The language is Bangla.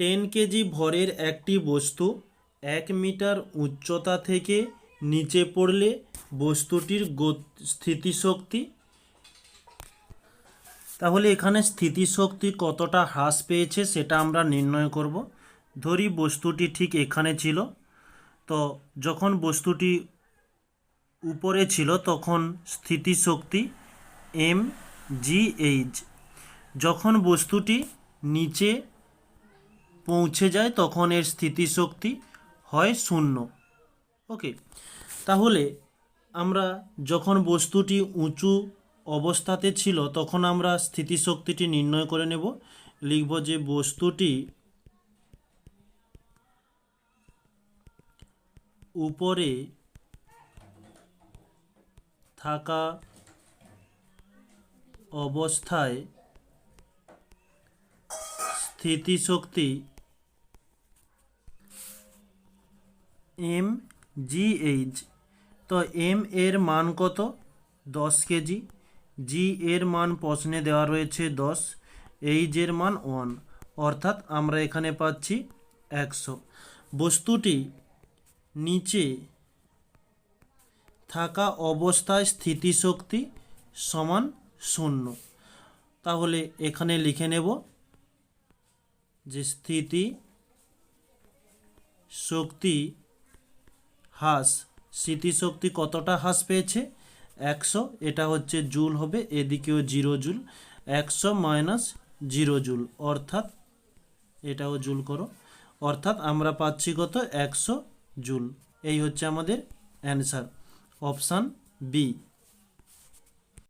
টেন কেজি ভরের একটি বস্তু এক মিটার উচ্চতা থেকে নিচে পড়লে বস্তুটির স্থিতিশক্তি। তাহলে এখানে স্থিতিশক্তি কতটা হ্রাস পেয়েছে সেটা আমরা নির্ণয় করব। ধরি বস্তুটি ঠিক এখানে ছিল। তো যখন বস্তুটি উপরে ছিল তখন স্থিতিশক্তি এম জি এইচ। যখন বস্তুটি নিচে পৌঁছে যায়, তখন এর স্থিতিশক্তি হয় শূন্য। ওকে তাহলে আমরা যখন বস্তুটি উঁচু অবস্থাতে ছিল, তখন আমরা স্থিতিশক্তিটি নির্ণয় করে নেব। লিখব যে বস্তুটি উপরে থাকা অবস্থায় স্থিতিশক্তি এম জি এইচ তো এম এর মান কত? দশ কেজি। জি এর মান প্রশ্নে দেওয়া রয়েছে দশ। এইচ মান ওয়ান অর্থাৎ আমরা এখানে পাচ্ছি একশো। বস্তুটি নিচে থাকা অবস্থায় স্থিতিশক্তি সমান শূন্য। তাহলে এখানে লিখে নেব যে স্থিতি শক্তি হ্রাস স্মৃতিশক্তি কতটা হ্রাস পেয়েছে? একশো, এটা হচ্ছে জুল হবে, এদিকেও জিরো জুল। একশো মাইনাস জিরো জুল, অর্থাৎ এটাও জুল করো। অর্থাৎ আমরা পাচ্ছি কত? একশো জুল। এই হচ্ছে আমাদের অ্যান্সার। Option B